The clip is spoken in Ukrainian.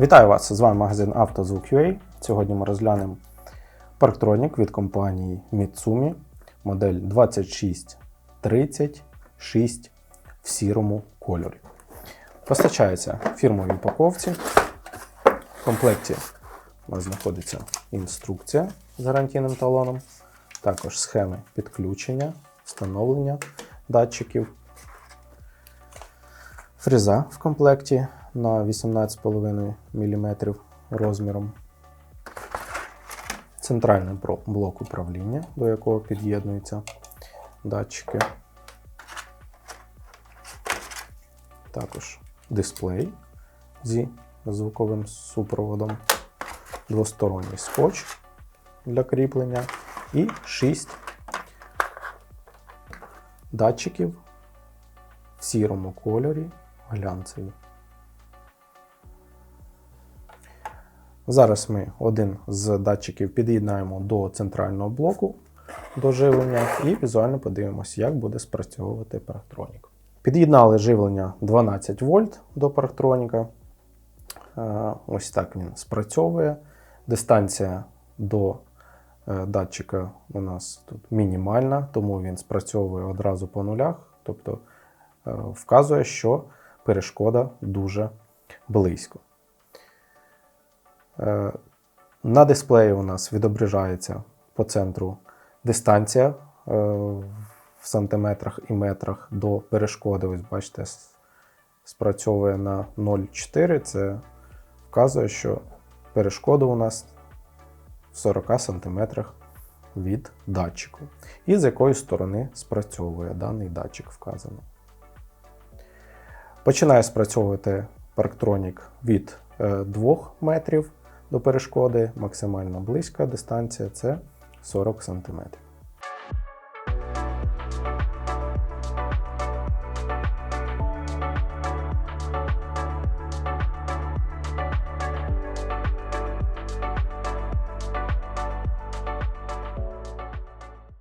Вітаю вас! З вами магазин «Автозвук.UA». Сьогодні ми розглянемо парктронік від компанії Mitsumi, модель 2636 в сірому кольорі. Постачається в фірмовій упаковці. В комплекті у нас знаходиться інструкція з гарантійним талоном, також схеми підключення, встановлення датчиків, фреза в комплекті на 18,5 мм розміром, центральний блок управління, до якого під'єднуються датчики, також дисплей зі звуковим супроводом, двосторонній скотч для кріплення і 6 датчиків в сірому кольорі глянцеві. Зараз ми один з датчиків під'єднаємо до центрального блоку до живлення і візуально подивимося, як буде спрацьовувати парктронік. Під'єднали живлення 12 вольт до парктроніка. Е, Ось так він спрацьовує. Дистанція до е, датчика у нас тут мінімальна, тому він спрацьовує одразу по нулях, тобто е, вказує, що перешкода дуже близько. Е, На дисплеї у нас відображається по центру дистанція е, в сантиметрах і метрах до перешкоди. Ось бачите, спрацьовує на 0,4. Це вказує, що перешкода у нас в 40 сантиметрах від датчику. І з якої сторони спрацьовує даний датчик вказано. Починає спрацьовувати парктронік від 2 метрів до перешкоди, максимально близька дистанція це 40 см.